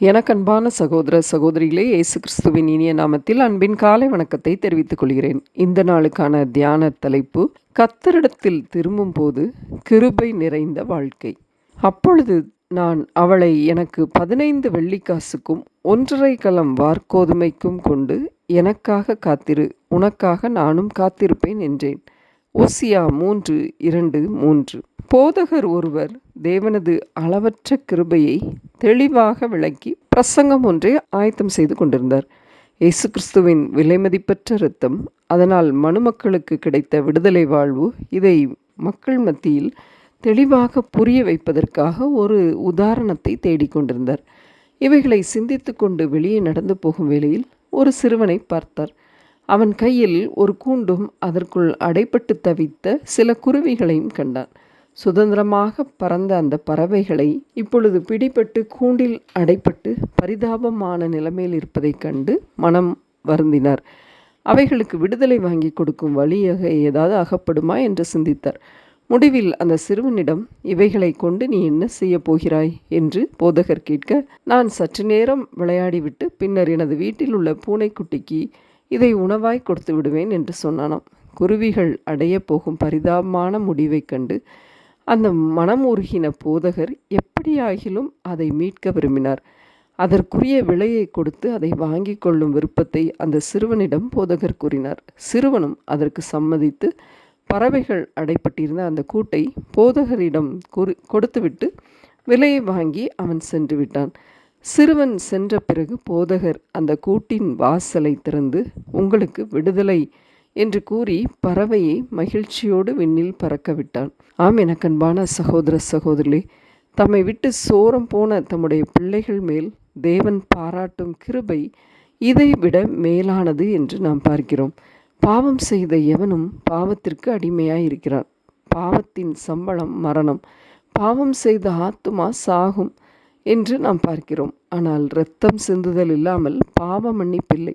எனக்கன்பான சகோதர சகோதரிகளே இயேசு கிறிஸ்துவின் இனிய நாமத்தில் அன்பின் காலை வணக்கத்தை தெரிவித்துக் கொள்கிறேன். இந்த நாளுக்கான தியான தலைப்பு கத்தரிடத்தில் திரும்பும் போது கிருபை நிறைந்த வாழ்க்கை. அப்பொழுது நான் அவளை எனக்கு பதினைந்து வெள்ளிக்காசுக்கும் ஒன்றரை கலம் வார்கோதுமைக்கும் கொண்டு எனக்காக காத்திரு உனக்காக நானும் காத்திருப்பேன் என்றேன். ஓசியா மூன்று இரண்டு மூன்று. போதகர் ஒருவர் தேவனது அளவற்ற கிருபையை தெளிவாக விளக்கி பிரசங்கம் ஒன்றை ஆயத்தம் செய்து கொண்டிருந்தார். இயேசு கிறிஸ்துவின் விலைமதிப்பற்ற இரத்தம் அதனால் மனுமக்களுக்கு கிடைத்த விடுதலை வாழ்வு இதை மக்கள் மத்தியில் தெளிவாக புரிய வைப்பதற்காக ஒரு உதாரணத்தை தேடிக்கொண்டிருந்தார் இவைகளை சிந்தித்து கொண்டு வெளியே நடந்து போகும் வேளையில் ஒரு சிறுவனை பார்த்தார். அவன் கையில் ஒரு கூண்டும் அதற்குள் அடைப்பட்டு தவித்த சில குருவிகளையும் கண்டான். சுதந்திரமாக பறந்த அந்த பறவைகளை இப்பொழுது பிடிபட்டு கூண்டில் அடைப்பட்டு பரிதாபமான நிலைமையில் இருப்பதைக் கண்டு மனம் வருந்தினார். அவைகளுக்கு விடுதலை வாங்கி கொடுக்கும் வழியாக ஏதாவது அகப்படுமா என்று சிந்தித்தார். முடிவில் அந்த சிறுவனிடம் இவைகளை கொண்டு நீ என்ன செய்ய போகிறாய்? என்று போதகர் கேட்க நான் சற்று நேரம் விளையாடிவிட்டு பின்னர் எனது வீட்டில் உள்ள பூனைக்குட்டிக்கு இதை உணவாய் கொடுத்து விடுவேன் என்று சொன்னானாம். குருவிகள் அடைய போகும் பரிதாபமான முடிவைக் கண்டு அந்த மனம் உருகின போதகர் எப்படியாகிலும் அதை மீட்க விரும்பினார். அதற்குரிய விலையை கொடுத்து அதை வாங்கி கொள்ளும் விருப்பத்தை அந்த சிறுவனிடம் போதகர் கூறினார். சிறுவனும் அதற்கு சம்மதித்து பறவைகள் அடைப்பட்டிருந்த அந்த கூட்டை போதகரிடம் கூறி கொடுத்துவிட்டு விலையை வாங்கி அவன் சென்று விட்டான். சிறுவன் சென்ற பிறகு போதகர் அந்த கூட்டின் வாசலை திறந்து உங்களுக்கு விடுதலை என்று கூறி பறவையை மகிழ்ச்சியோடு விண்ணில் பறக்க விட்டான் ஆம் எனக்கன்பான சகோதர சகோதரி தம்மை விட்டு சோரம் போன தம்முடைய பிள்ளைகள் மேல் தேவன் பாராட்டும் கிருபை இதை விட மேலானது என்று நாம் பார்க்கிறோம். பாவம் செய்த எவனும் பாவத்திற்கு அடிமையாய் இருக்கிறான் பாவத்தின் சம்பளம் மரணம். பாவம் செய்த ஆத்துமா சாகும் என்று நாம் பார்க்கிறோம். ஆனால் இரத்தம் சிந்துதல் இல்லாமல் பாவ மன்னிப்பில்லை.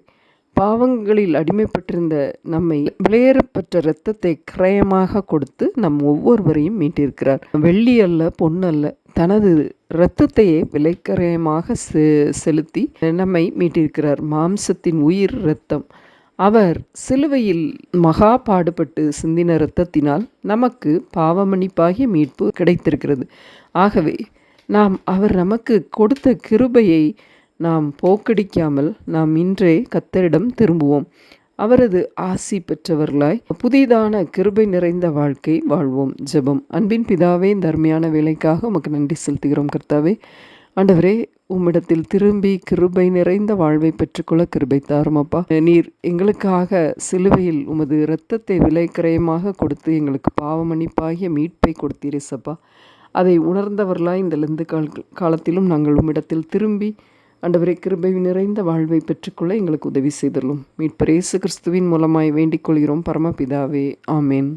பாவங்களில் அடிமைப்பட்டிருந்த நம்மை விலையேறப்பட்ட இரத்தத்தை கிரயமாக கொடுத்து நம் ஒவ்வொருவரையும் மீட்டிருக்கிறார். வெள்ளி அல்ல பொன்னல்ல தனது இரத்தத்தையே விலைக்கரயமாக செ செலுத்தி நம்மை மீட்டிருக்கிறார். மாம்சத்தின் உயிர் இரத்தம். அவர் சிலுவையில் மகா பாடுபட்டு சிந்தின இரத்தத்தினால் நமக்கு பாவமன்னிப்பாகிய மீட்பு கிடைத்திருக்கிறது. ஆகவே நாம் அவர் நமக்கு கொடுத்த கிருபையை நாம் போக்கடிக்காமல் நாம் இன்றே கத்தரிடம் திரும்புவோம். அவரது ஆசி பெற்றவர்களாய் புதிதான கிருபை நிறைந்த வாழ்க்கை வாழ்வோம். ஜெபம். அன்பின் பிதாவே இந்த அருமையான வேலைக்காக உமக்கு நன்றி செலுத்துகிறோம் கர்த்தாவே. ஆண்டவரே உம்மிடத்தில் திரும்பி கிருபை நிறைந்த வாழ்வை பெற்றுக்கொள்ள கிருபை தாருமப்பா நீர் எங்களுக்காக சிலுவையில் உமது இரத்தத்தை விலைக்கிரயமாக கொடுத்து எங்களுக்கு பாவமன்னிப்பாகிய மீட்பை கொடுத்தீரே சப்பா. அதை உணர்ந்தவர்களாய் இந்த லெந்து கால் காலத்திலும் நாங்கள் உம்மிடத்தில் திரும்பி ஆண்டவரை கிருபை நிறைந்த வாழ்வை பெற்றுக்கொள்ள எங்களுக்கு உதவி செய்தலும் மீட்பரேசு கிறிஸ்துவின் மூலமாய் வேண்டிக் கொள்கிறோம் பரமபிதாவே. ஆமேன்.